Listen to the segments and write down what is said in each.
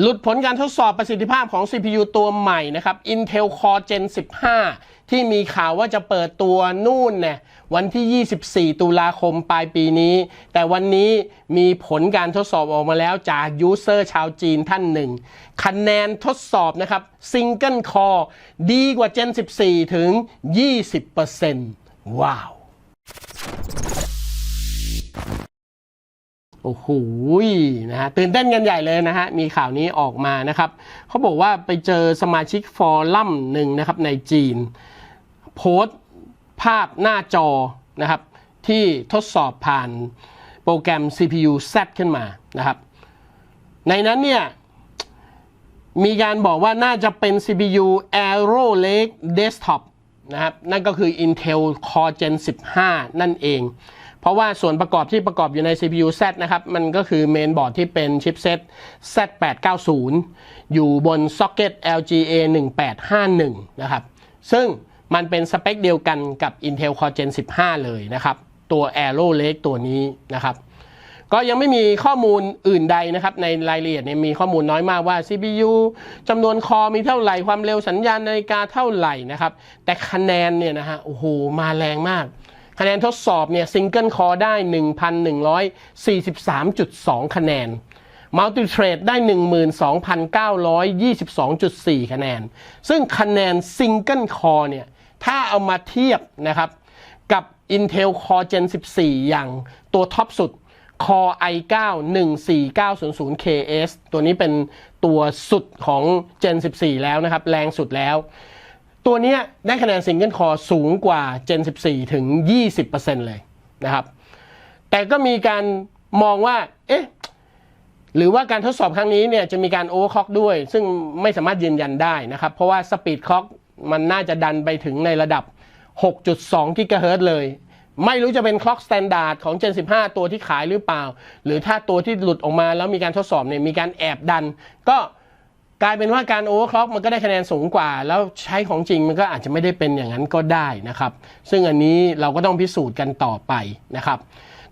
หลุดผลการทดสอบประสิทธิภาพของ CPU ตัวใหม่นะครับ Intel Core Gen 15 ที่มีข่าวว่าจะเปิดตัวนู่นเนี่ยวันที่ 24 ตุลาคมปลายปีนี้ แต่วันนี้มีผลการทดสอบออกมาแล้วจากยูเซอร์ชาวจีนท่านหนึ่ง คะแนนทดสอบนะครับ Single Core ดีกว่า Gen 14 ถึง 20%ว้าว โอ้โหนะฮะตื่นเต้นกันใหญ่เลยนะฮะ มีข่าวนี้ออกมานะครับ เขาบอกว่าไปเจอสมาชิกฟอรัมหนึ่งนะครับในจีน โพสต์ภาพหน้าจอนะครับ ที่ทดสอบผ่านโปรแกรม CPU Z ขึ้นมานะครับ ในนั้นเนี่ย มีการบอกว่าน่าจะเป็น CPU Arrow Lake Desktop นะครับนั่นก็คือ Intel Core Gen 15 นั่นเอง เพราะว่าส่วนประกอบที่ประกอบอยู่ใน CPU Z นะครับ มันก็คือเมนบอร์ดที่เป็นชิปเซต Z890 อยู่บนซ็อกเก็ต LGA 1851นะครับซึ่งมันเป็นสเปคเดียวกันกับ Intel Core Gen 15 เลยนะครับ ตัว Arrow Lake ตัวนี้นะครับ ก็ยังไม่มีข้อมูลอื่นใดนะครับในรายละเอียดเนี่ยมีข้อมูลน้อยมากว่า CPU จำนวนคอมีเท่าไหร่ความเร็วสัญญาณนาฬิกาเท่าไหร่นะครับแต่คะแนนเนี่ยนะฮะโอ้โหมาแรงมากคะแนนทดสอบเนี่ยซิงเกิลคอได้ 1,143.2 คะแนนมัลติเทรดได้ 12,922.4 คะแนน ซึ่งคะแนนซิงเกิลคอเนี่ย ถ้าเอามาเทียบนะครับ กับ Intel Core Gen 14 อย่างตัวท็อปสุด Core i9 14900KS ตัวนี้เป็นตัวสุดของ Gen 14 แล้วนะครับ แรงสุดแล้ว ตัวนี้ได้คะแนนซิงเกิลคอสูงกว่า Gen 14 ถึง 20%เลยนะครับ แต่ก็มีการมองว่า เอ๊ะ หรือว่าการทดสอบครั้งนี้เนี่ยจะมีการโอเวอร์คล็อกด้วย ซึ่งไม่สามารถยืนยันได้นะครับ เพราะว่าสปีดคล็อกมันน่าจะดันไปถึงในระดับ 6.2 กิกะเฮิรตซ์เลย ไม่รู้จะเป็นคล็อกสแตนดาร์ดของ Gen 15 ตัวที่ขายหรือเปล่า หรือถ้าตัวที่หลุดออกมาแล้วมีการทดสอบเนี่ยมีการแอบดัน ก็กลายเป็นว่าการโอเวอร์คล็อกมันก็ได้คะแนนสูงกว่า แล้วใช้ของจริงมันก็อาจจะไม่ได้เป็นอย่างนั้นก็ได้นะครับ ซึ่งอันนี้เราก็ต้องพิสูจน์กันต่อไปนะครับ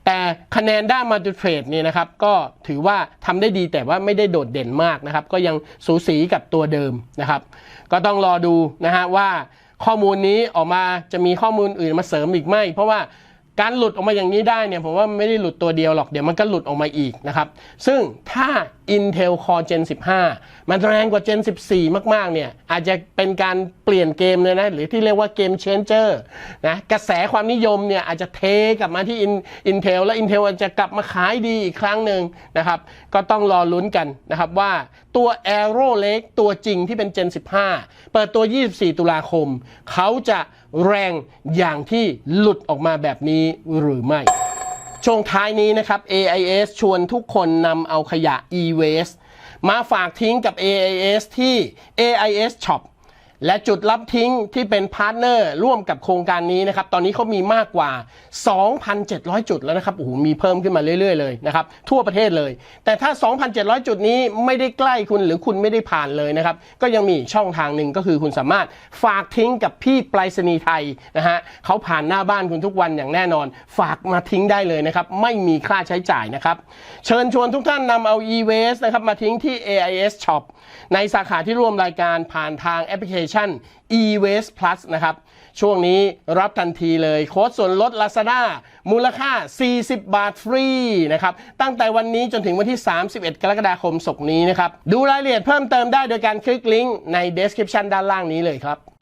แต่คะแนนด้านมาจูเทรดเนี่ยนะครับ ก็ถือว่าทำได้ดีแต่ว่าไม่ได้โดดเด่นมากนะครับ ก็ยังสูสีกับตัวเดิมนะครับ ก็ต้องรอดูนะฮะว่า ข้อมูลนี้ออกมาจะมีข้อมูลอื่นมาเสริมอีกไหมเพราะว่า การหลุดออกมาอย่างนี้ได้เนี่ยผมว่าไม่ได้หลุดตัวเดียวหรอกเดี๋ยวมันก็หลุดออกมาอีกนะครับ ซึ่งถ้า Intel Core Gen 15 มันแรงกว่า Gen 14 มาก ๆ เนี่ย อาจจะเป็นการเปลี่ยนเกมเลยนะ หรือที่เรียกว่าเกม Changer นะกระแสความนิยมเนี่ย อาจจะเทกลับมาที่ In- Intel และ Intel อาจจะกลับมาขายดีอีกครั้งหนึ่งนะครับ ก็ต้องรอลุ้นกันนะครับว่าตัว Arrow Lake ตัวจริงที่เป็น Gen 15 เปิดตัว 24 ตุลาคม เขาจะ แรงอย่างที่หลุดออกมาแบบนี้หรือไม่ ช่วงท้ายนี้นะครับ AIS ชวนทุกคนนำเอาขยะ e-waste มาฝากทิ้งกับ AIS ที่ AIS Shop และจุดรับทิ้งที่เป็นพาร์ทเนอร์ร่วมกับโครงการนี้นะครับ ตอนนี้เขามีมากกว่า 2,700 จุดแล้วนะครับ โอ้โห มีเพิ่มขึ้นมาเรื่อยๆเลยนะครับ ทั่วประเทศเลย แต่ถ้า 2,700 จุดนี้ไม่ได้ใกล้คุณหรือคุณไม่ได้ผ่านเลยนะครับ ก็ยังมีช่องทางหนึ่งก็คือคุณสามารถฝากทิ้งกับพี่ไปรษณีย์ไทยนะฮะเขาผ่านหน้าบ้านคุณทุกวันอย่างแน่นอน ฝากมาทิ้งได้เลยนะครับ ไม่มีค่าใช้จ่ายนะครับ เชิญชวนทุกท่านนำเอา e-waste นะครับมาทิ้งที่ AIS Shop ในสาขาที่ร่วมรายการผ่านทางแอปพลิเคชัน e-waste plus นะครับ ช่วงนี้รับทันทีเลยโค้ดส่วนลด Lazada มูลค่า 40 บาทฟรีนะครับ ตั้งแต่วันนี้จนถึงวันที่ 31 กรกฎาคมศกนี้นะครับ ดูรายละเอียดเพิ่มเติมได้โดยการคลิกลิงก์ใน description ด้านล่างนี้เลยครับ